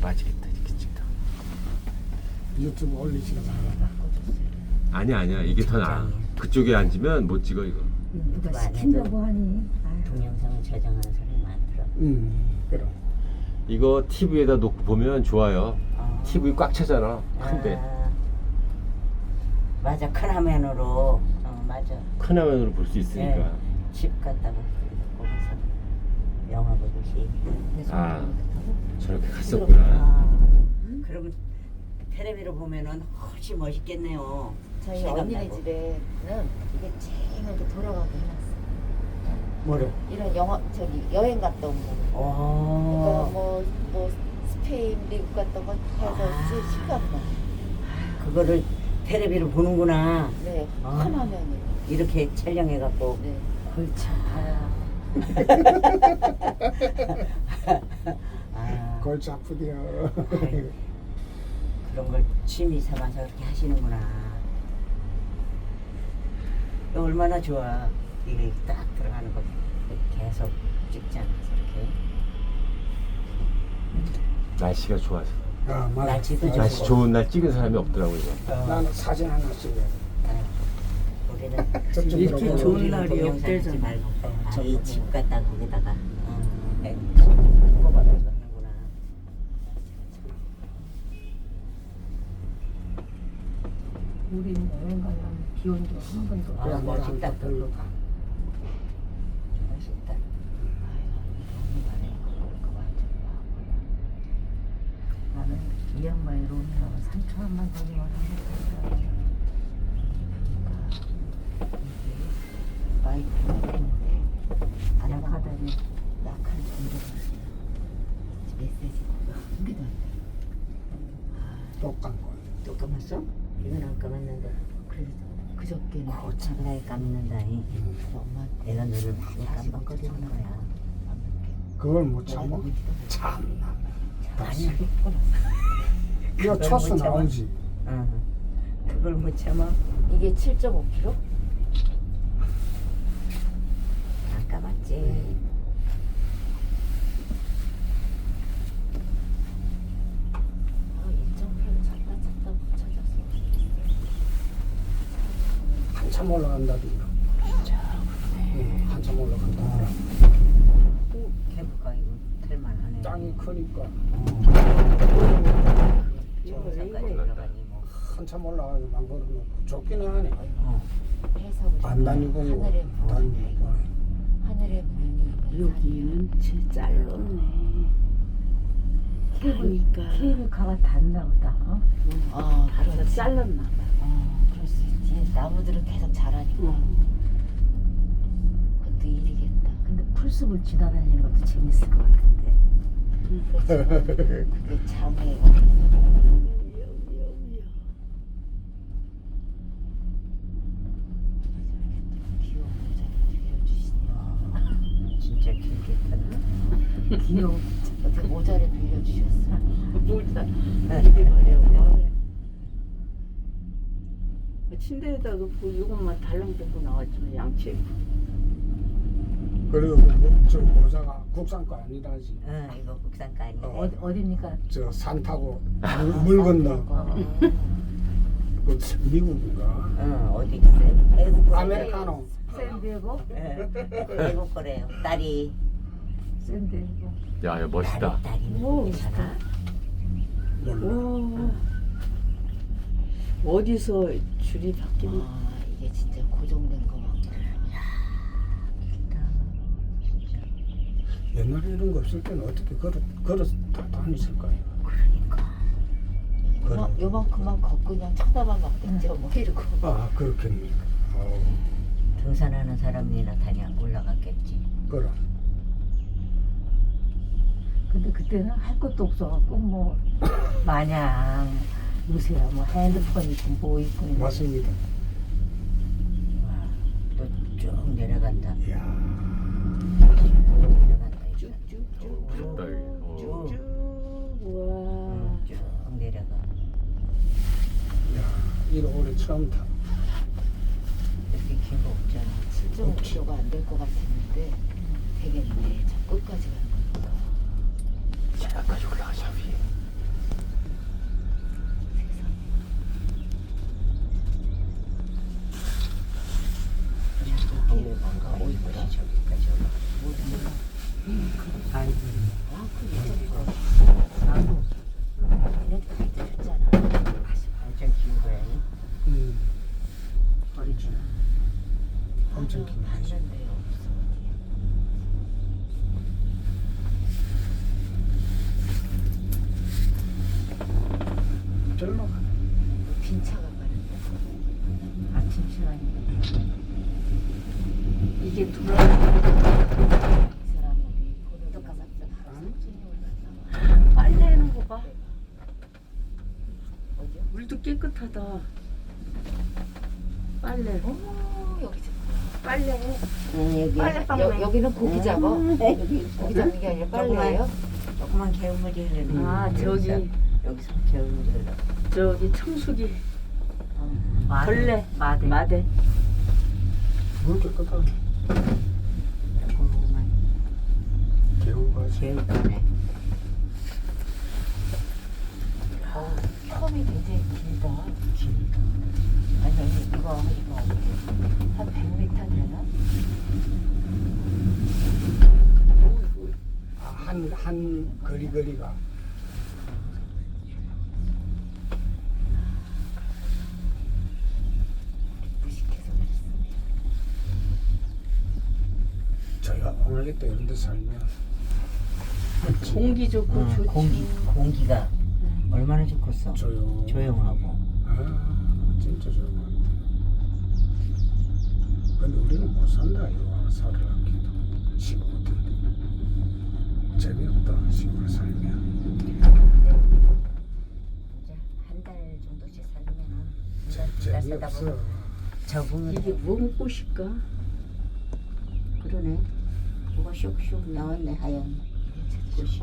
빠지겠다 이렇게 찍다. 유튜브 올리시는 바랍니다. 아니야 아니야 이게 더 나아. 그쪽에 앉으면 못 찍어 이거. 누가 시킨다고 하니. 아유. 동영상을 저장하는 사람이 많더라. 음, 그럼. 이거 TV에다 놓고 보면 좋아요. 아. TV 꽉 차잖아. 큰데 아, 맞아 큰 화면으로 어 맞아 큰 화면으로 볼 수 있으니까. 네. 집 갔다가 거기서 영화 보듯이 아 저렇게 갔었구나. 아, 그러면 텔레비로 보면은 훨씬 멋있겠네요 저희 실감 언니네 나고. 집에는 이게 쨍하게 돌아가게 해놨어. 뭐래? 이런 영화 저기 여행 갔다 온 거. 그러니까 오 뭐, 뭐 스페인, 미국 갔다 온 해서 아. 시- 시간 나. 그거를 텔레비로 보는구나 네, 아. 큰 화면으로. 이렇게 촬영해갖고 네. 아, 골치 아프디요. 그런 걸 취미 삼아서 그렇게 하시는구나. 얼마나 좋아. 이게 딱 들어가는 거 계속 찍잖아, 저렇게. 날씨가 좋아서. 아, 맞아. 날씨도 맞아. 날씨 좋은 날 찍은 사람이 없더라고 이거. 나는 사진 하나 찍어. 아유, 우리는 저쪽 이렇게 좋은 날이 동영상 없대잖아. 말고 아, 이집 갔다 거기다가 어, 네. 뽑아가지고 하는구나. 우리 여행 가려면 비온 적한 번도 아, 그냥 멋있다. 멋있다. 별로 가. 것 같아. 나는 이 양반이로 오면 3천 원만 더 내면 하겠다. 와이프가 있는데 안 나가다니 낙한 정도가 메시지 한 개도 안 돼. 똑같은 거. 또 감았어? 이건 안 감았는데. 그래서 그저께는 고참나게 감는다니. 음. 엄마한테 내가 너를 많이 깜빡거리는 거야. 그걸 못 참아? 참나. 아니, 이거 그걸 초수 못 참아. 나오지. 응. 그걸 못 참아. 이게 7.5kg? 안 감았지. 아, 1.8 찾다 찾다 못 찾았어. 한참 올라간다든가. 응, 한참 올라간다더라. 개부가 이거 텔만하네. 땅이 크니까 정상까지 뭐. 한참 올라가서 망고는 좋기는 하네. 어. 안 다니고 하늘에 다니고. 하늘에 문이 여기는 제 잘랐네. 케이블 그러니까 케이블카가 닿나 보다. 어? 아, 그렇지. 그래서 잘랐나 봐. 어, 그럴 수 있 지. 나무들은 계속 자라니까. 그것도 일이겠다. 근데 풀숲을 지나다니는 것도 재밌을 것 같은데. 그렇지만 그게 장애가. 귀여운 빌려주시냐. 진짜? 귀여운 어떻게 모자를 빌려주셨어. 모자 이게 말이야. 침대에다 놓고 이것만 달랑대고 나왔지만 양치. 그리고 뭐, 저 모자가 국산 거 아니라지. 응, 이거 국산가 아닌데. 어. 어디 어디입니까? 저 산 타고 물, 물 건너 어. 그 미국인가? 응, 어디 있어요? 외국 거래요. 아메리카노. 샌디에고? 응, 외국 거래요. 딸이. 샌디에고. 야, 야 멋있다. 딸이 오, 괜찮아. 와. 어디서 줄이 바뀌는? 아 이게 진짜 고정된 거. 옛날에 이런 거 없을 때는 어떻게 걸어 걸어 다 다녔을까요? 요만, 요만큼만 걷고 그냥 쳐다만 막댔죠 뭐 이러고. 아 그렇겠네. 어, 등산하는 사람이나 다녀 올라갔겠지. 그럼 근데 그때는 할 것도 없어갖고 뭐 마냥 요새야 뭐 핸드폰 있고 뭐 있고 이런 맞습니다. 와, 또쭉 내려간다. 이야 내려간다. 쭉쭉쭉. 부럽다, 여기. 어. 쭉. 와. 응, 쭉 내려가. 이야 이거 올해 처음 타. 이렇게 긴 거 없잖아. 7.5kg가 안 될 것 같았는데 되겠네. 저 끝까지 가는 거니까. 저까지 올라가 봐. 어디야? 물도 깨끗하다. 빨래. 어, 여기 빨래. 응, 여기 빨래 여, 여기는 고기 잡어. 여기 고기 잡는 게 아니라 빨래예요. 조그만 개울물이래. 아 저기 여기서 개울물이 저기 청수기 벌레 마대 마대. 물 깨끗하네. 개울과 개울가네 텀이 굉장히 길다. 아니, 이거, 이거. 한 100m 되나? 한, 한 거리 거리가 무식해서 이런 데 살면 공기 좋고 응, 좋지. 공기, 공기가 얼마나 좋겠어? 조용 조용하고. 아 진짜 조용한데. 근데 우리는 못 산다 이거 살을 하기도. 시골인데 재미없다 시골 살면. 이제 한 달 정도씩 살면은 재, 재미없어. 적응을 이게 해. 뭔 꽃일까? 그러네. 뭐가 슉슉 나왔네 하얀 꽃이.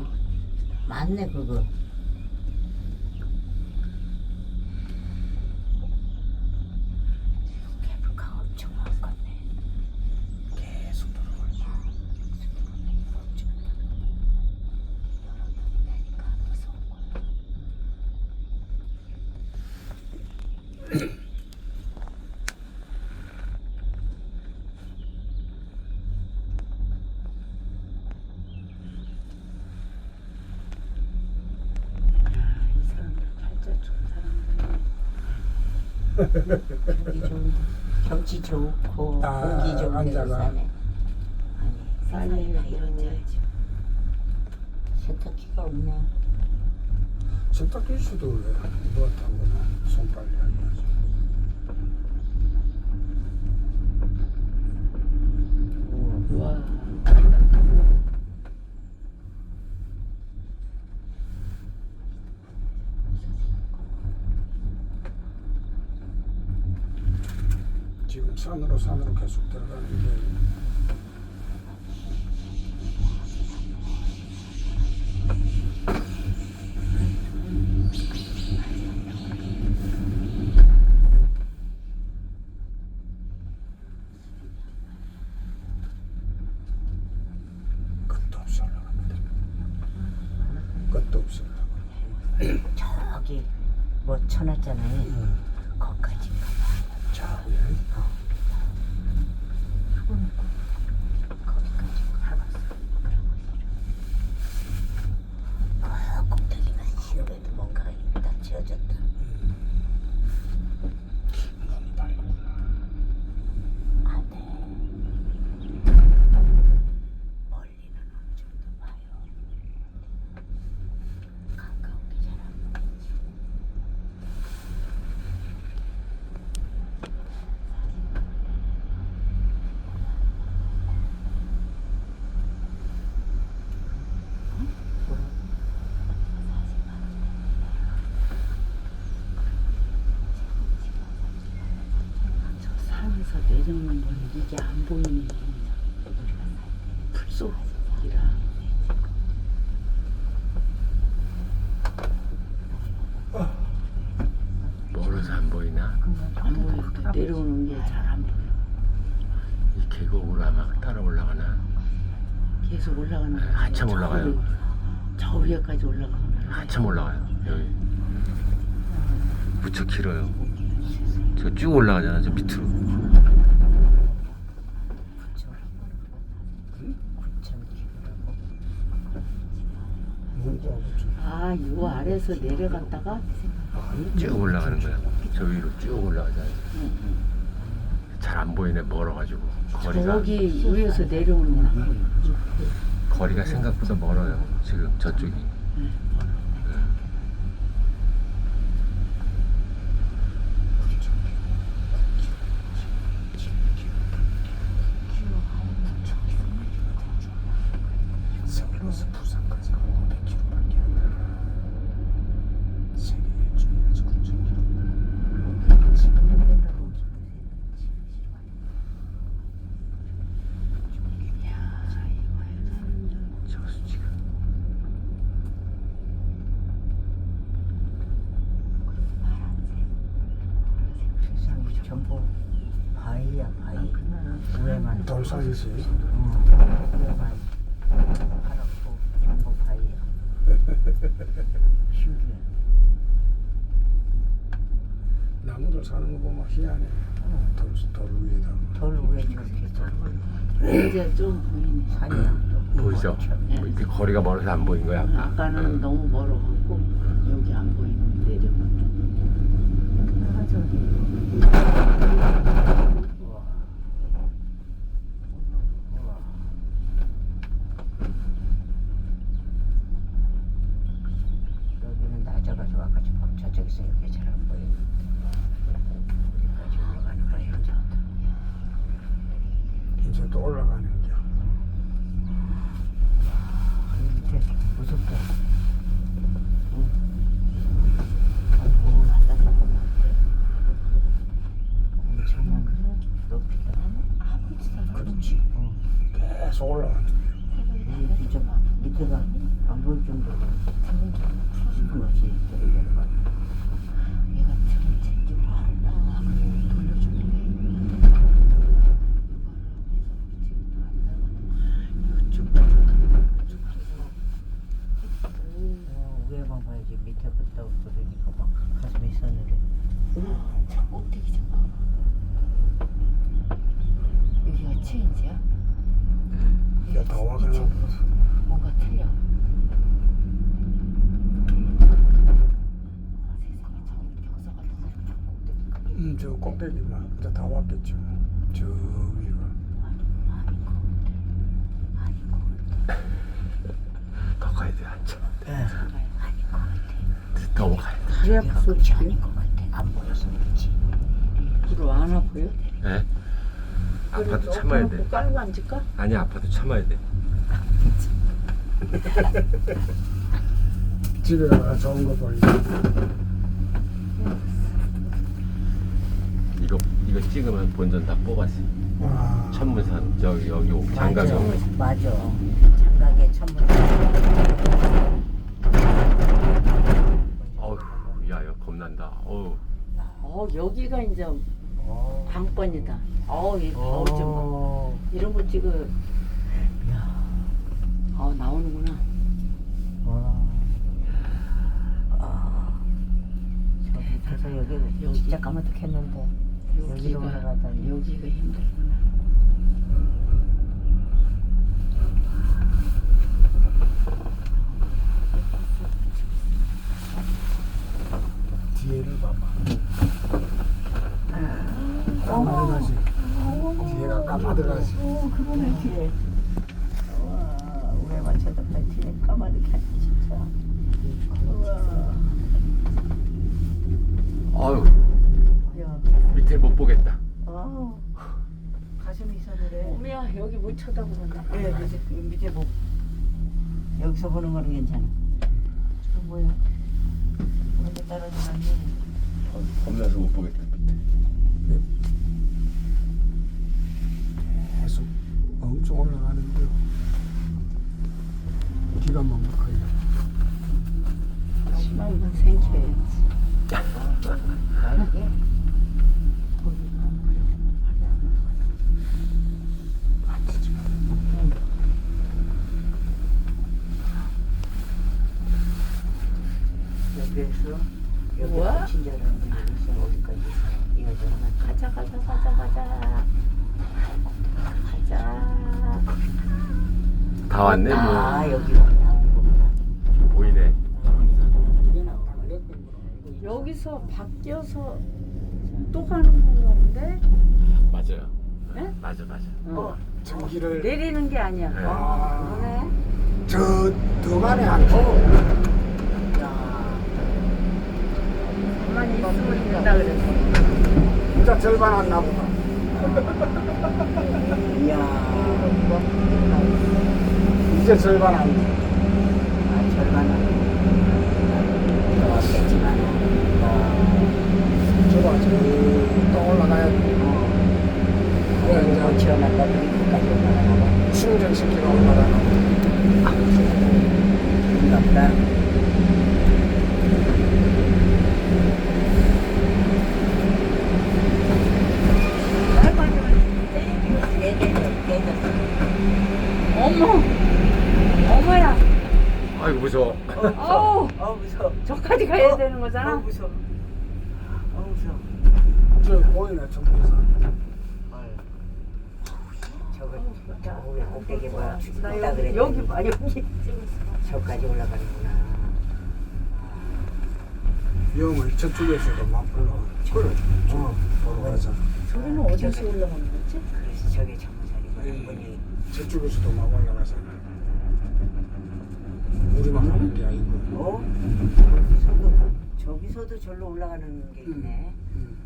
맞네 그거 개불가가 엄청 많겠네. 계속 돌아가지 이 사람들 팔자 좋은 경치 좋고 아, 공기 좋은 앉아가. 사네 아니 세상에 이런 이런 세탁기가 없네 세탁기 수도 왜 누가 타거나 손빨래 하지 와. 지금 산으로 산으로 계속 들어가는데 끝도 올라가. 저기 뭐 쳐놨잖아요 응. 거기까지 자우에 거기까지 가봤어 아 꼭대기만 시험에도 뭔가 딱 지어졌다 눈이 밝구나. 안돼 멀리는 어느 정도 봐요 가까운 게 잘 안 보이지 저 산에서 내려오는 건 이게 안 보이네. 풀속이라. 멀어서 안 보이나? 안 보이는데 내려오는 게 잘 안 보여. 이 계곡으로 아마 따라 올라가나? 계속 올라가는 거야. 한참 저 올라가요. 저 위에까지 올라가는 거야. 한참 올라가요. 여기 무척 길어요. 저 쭉 올라가잖아. 저 밑으로. 아, 요 아래에서 내려갔다가 쭉 올라가는 거야. 저 위로 쭉 올라가잖아 요. 잘 안 보이네. 멀어가지고 거리가 저기 위에서 내려오는. 거리가 생각보다 멀어요. 지금 저쪽이. 네, 서울에서 부산까지 500km밖에 안 돼. 세계 중에서 9,000km. 사셨어요? 위험한 파랗고 정보파이야. 신기해. 나무들 사는 거 보면 희한해. 돌, 돌 위에다. 돌 위에 저렇게 저 이제 좀 보이네. 산이랑 또 보이죠? 뭐 이렇게 거리가 멀어서 안 보인 거야 아까. 아까는 응. 너무 멀어갖고 여기 안 보이는 내려가. 아 저기 우와. 우와. 여기는 낮아가지고 아까 좀 저쪽에서 이렇게 잘 안 보이는데 여기까지 올라가는 거야 이제 이제 또 올라가는 게. 이 밑에 무섭다 응. 아이고 하다 잠깐만 엄청난 높이가 그렇지 응. 계속 올라가는 게. 이 진짜 밑에가 안 보일 정도로 그렇지 내려가 얘가 지금 제대로 한다 돌려주는 어, 위에만 봐야지 밑에 붙다 그러니까 막 가슴이 서늘해 저 꼭대기 좀 봐봐 여기가 체인지야? 야, 다 와가나 보다. 뭔가 틀려 아, 세상에 저 벽서가 너무 꼭대기가 음, 저 꼭대기만 이제 다 왔겠죠. 저 위가. 아닌 것 같아 아닌 것 같아 돼 한참. 아닌 것 같아 더 가야 돼. 그래야 여기가 그 끝이 아닌 것 같아 안 보여서 그렇지 불을 안 아파요? 예? 아파도 참아야 돼. 깔고 앉을까? 아니 아파도 참아야 돼. 집에 가서 좋은 거 보이고. 이거 이거 찍으면 본전 다 뽑았어. 와. 천문산 저기 여기 오면. 맞아 장가게 천문 여기가 이제 어. 방번이다. 어우 이 어우 좀 어. 이런 거 찍어. 어 나오는구나. 와. 아. 저 밑에서 여기 여기. 진짜 까마득했는데 여기로 여기가 올라가다니. 여기가 힘들구나. 뒤에를 봐봐. 까마득하지. 뒤에가 까마득하지. 오 그러네 뒤에. 와 우에 맞춰도 뒤에 까마득해 진짜. 우와. 어우 야. 밑에 못 보겠다. 아. 가슴이 서늘해. 어머야 여기 못 쳐다보는데. 예, 밑에 밑에 뭐 여기서 보는 거는 괜찮아. 저 뭐야? 떨어지다니? 어, 겁나서 못 보겠다 밑에. 계속 엄청 올라가는데 기가 막막해요. 심한 건 생겨야지기에서 여기 우와. 친절한 분이 있어 어디까지 이어져나 가자 가자 가자 가자. 가자. 다 왔네 뭐. 아 나오는 거구나. 보이네. 이게. 여기서 바뀌어서 또 가는 건가 본데? 맞아요. 예? 맞아 맞아. 어. 전기를 내리는 게 아니야. 네. 아, 그러네. 저안 줘. 가만히 있으면 된다 그랬어. 진짜 절반 안 나보다. 이야. 이제 절반 안 돼. 아, 절반은 더 왔겠지만, 어, 저봐 저또 올라가야 돼. 그래 어, 이제 지원한다, 여기까지 올라가나 봐. 충전시키러 올라가는 그런가 보다. 떼내려, 떼내려. 아이고 무서워. 어우 어 무서워. 저까지 가야 되는 어 거잖아. 무서워. 어 무서워. 저 보이네 천국에서 헐. 저거 저거 왜 꼭대기 뭐야 나 죽다 여기 그랬더니 여기 봐 여기. 저까지 올라가는구나. 위험을 저쪽에서도 막 올라가 저를 어. 보러 가자 저기는 어디서 올라가는 거지? 그래서 저게 정문살이구나. 예. 문이 저쪽에서도 막 올라가잖아 우리만 가는 게 아니고 어? 저기서도 저기서도 절로 올라가는 게 있네. 음.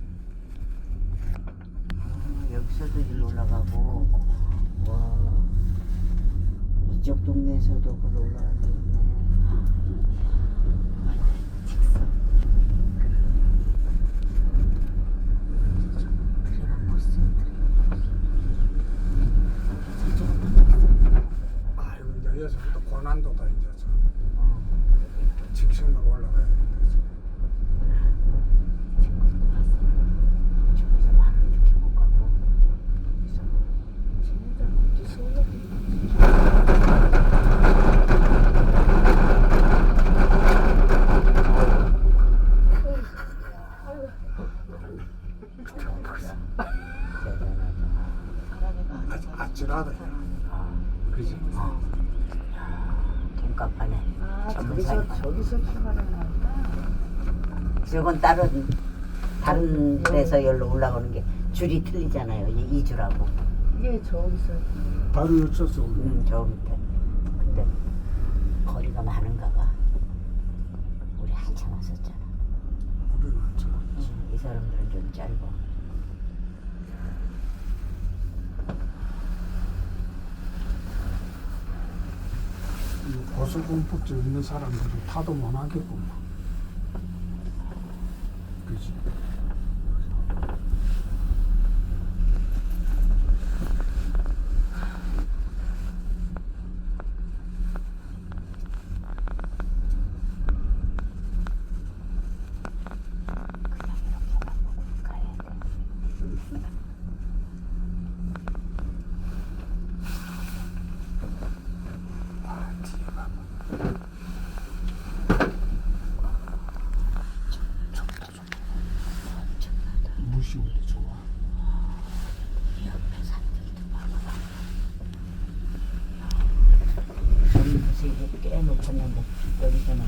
아, 여기서도 일로 올라가고 와 이쪽 동네에서도 올라가는 게 있네. 아이고 이제 여기서부터 고난도다 이제 저 어. 직선으로 올라가야 돼 저기서 말을 이렇게 못 가고 여기서 대단하다. 아, 아찔하다 그지? 돈값하네. 아 전문사니까. 저기서 저기서 출발하는 저건 다른 다른 데서 열로 올라오는 게 줄이 틀리잖아요. 이, 이 줄하고. 이게 저기서 바로 여쭤서 올라 음, 저 밑에. 근데 거리가 많은가 봐. 우리 한참 왔었잖아. 우리는 저 음, 이 사람들은 좀 짧아. 이 고소공포증 있는 사람들은 타도 못 하겠구만 그지 가야 돼. 아 뒤에 봐봐 좋다 좋다 무시원이 좋아 옆에 산들도 봐봐. 여기서 이게 꽤 높았는데 여기서는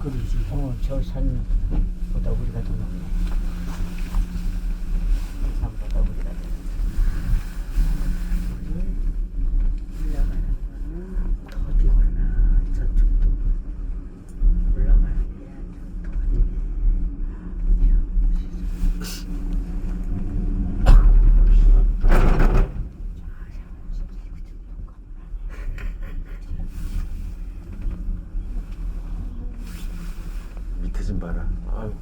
그러지 어, 저산보다 우리가 더 높네. 이 산보다 우리가 더 높네. 올라가는 거는 더디구나. 저쪽도 올라가는 게 좀 더디네. 밑에 좀 봐라. 아유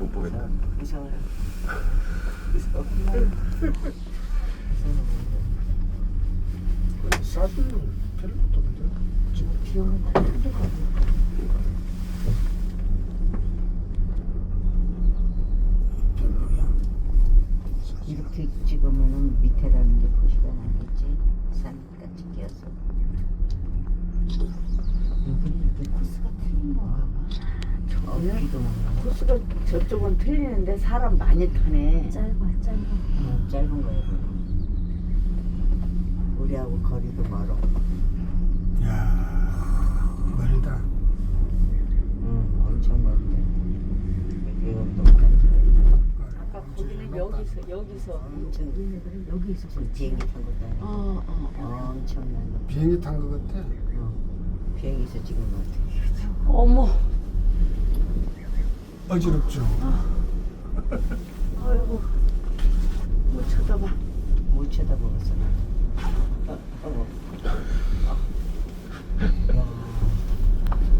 못 보겠다. 무서워요. 사실 별로 없던데 지금 힘들거든. 별로야 이렇게 찍으면은 밑에라는 게 표시가 나겠지. 산같이 끼어서. 여기는 이렇게 코스가 틀린 건가 봐. 저기도 코스가 저쪽은 틀리는데 사람 많이 타네. 짧아 짧아. 어, 짧은 거예요. 그거. 우리하고 거리도 멀어. 야 멀다 응, 엄청 멀대. 외국도까지. 아까 거기는 여기서 여기서. 엄청 얘네들은 여기 있었어. 그 비행기 탄 것도 아니고 어 어. 어. 엄청난 비행기 탄 거 같아 어, 비행기에서 찍은 것 같아. 어머. 어지럽죠 아이고. 뭐 쳐다봐. 못 쳐다보겠어 나. 어, 어. 야,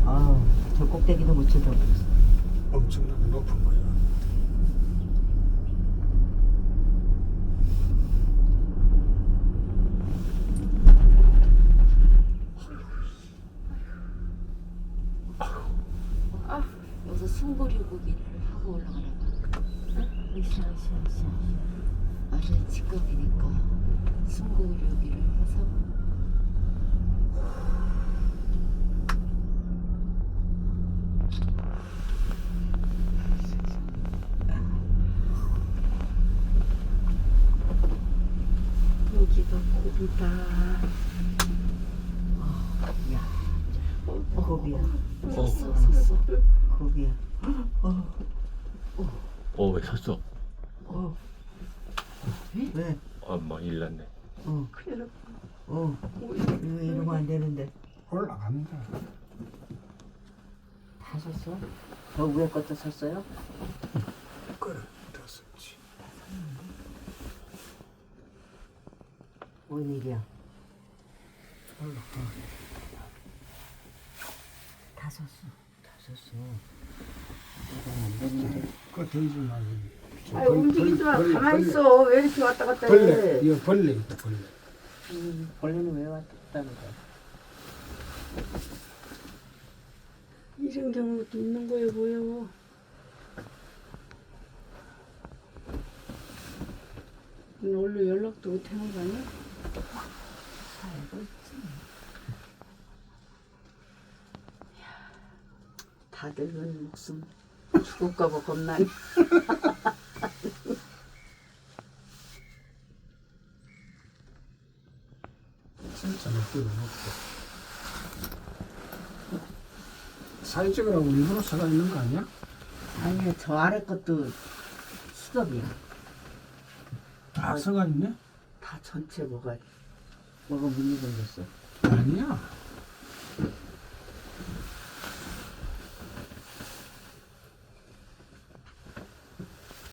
아우 저 꼭대기도 못 쳐다보겠어. 엄청나게 높은 거야 여기서 숨고리 고기를 하고 올라가나 봐. 으쌰 으쌰 으쌰. 완전 직각이니까 숨고리 고기를 해서 여기다. 야, 고비야. 섰어, 섰어. 고비야. 어왜 섰어? 어. 왜? 엄마 일 났네. 어. 큰일 났 어. 이거 이러면 안 되는데. 올라간다. 다 섰어? 저 위에 것도 섰어요? 그래, 됐었지. 뭔 일이야? 올라가. 다 섰어. 다. 이건 안 되는데. 그거 들지. 저 아이 벌- 움직이지 마. 벌- 벌- 가만히 벌레. 있어. 왜 이렇게 왔다 갔다 벌레, 해? 이거 벌레 있다, 벌레. 음, 벌레는 왜 왔다는 거야? 이런 경우도 있는 거예요, 뭐요? 원래 연락도 못 하는 거 아니야? 다들 은 목숨 죽을까 봐 겁나니. 진짜 몇개도 없고. 사진 찍으라고 일부러 서가 있는 거 아니야? 아니야, 저 아래 것도 수덥이야. 다 서가 있네? 다 전체 뭐가 뭐가 문이 생겼어? 아니야.